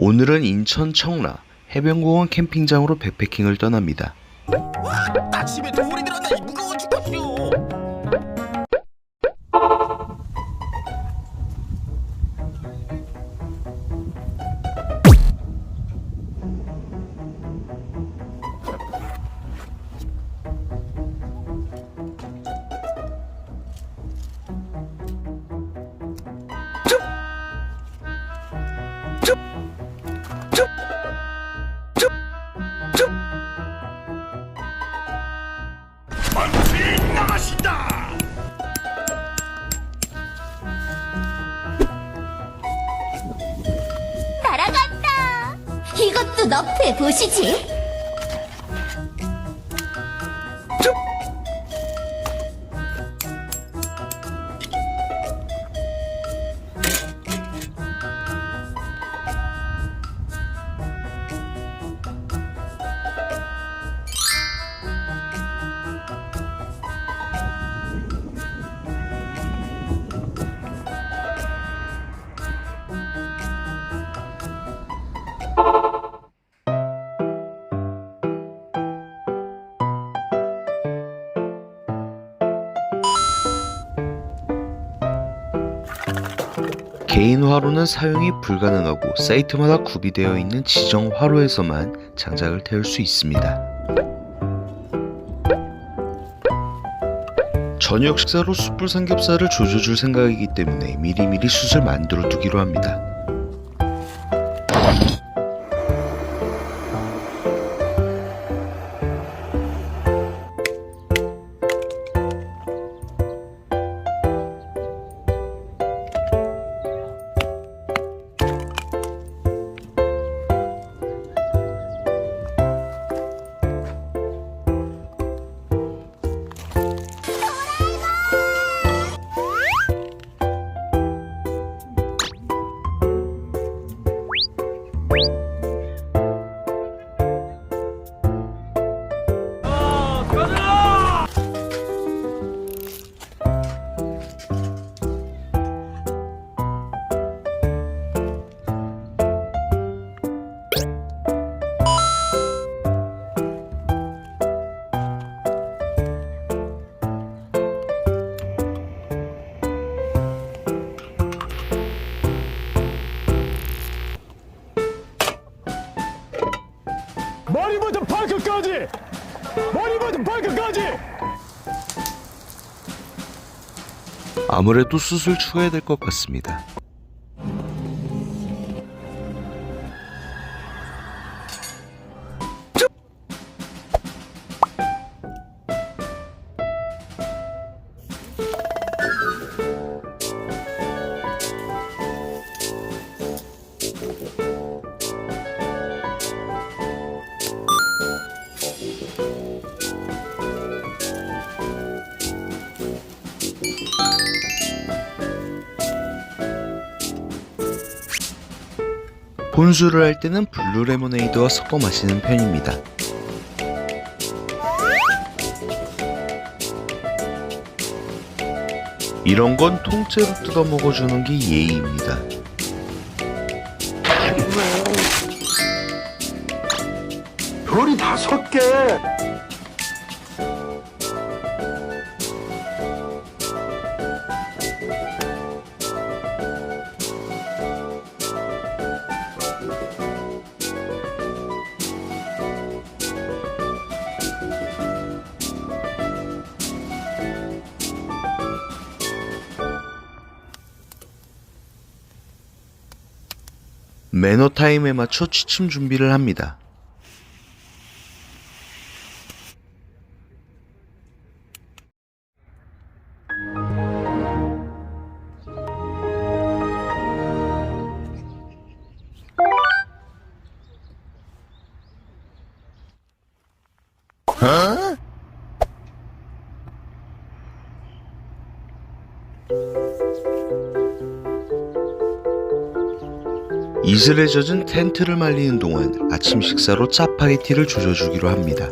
오늘은 인천 청라 해변공원 캠핑장으로 백패킹을 떠납니다. 나 집에 돌이 들었네 무거워 죽겠슈 너프해 보시지. 개인 화로는 사용이 불가능하고 사이트마다 구비되어 있는 지정 화로에서만 장작을 태울 수 있습니다. 저녁 식사로 숯불 삼겹살을 조져줄 생각이기 때문에 미리미리 숯을 만들어 두기로 합니다. 머 머리부터 발끝까지 아무래도 숯을 추가해야 될 것 같습니다. 혼술을 할 때는 블루 레모네이드와 섞어 마시는 편입니다. 이런 건 통째로 뜯어 먹어주는 게 예의입니다. 별이 다섯 개 매너 타임에 맞춰 취침 준비를 합니다. 이슬에 젖은 텐트를 말리는 동안 아침 식사로 짜파게티를 조져주기로 합니다.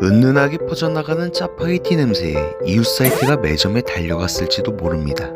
은은하게 퍼져나가는 짜파게티 냄새에 이웃 사이트가 매점에 달려갔을지도 모릅니다.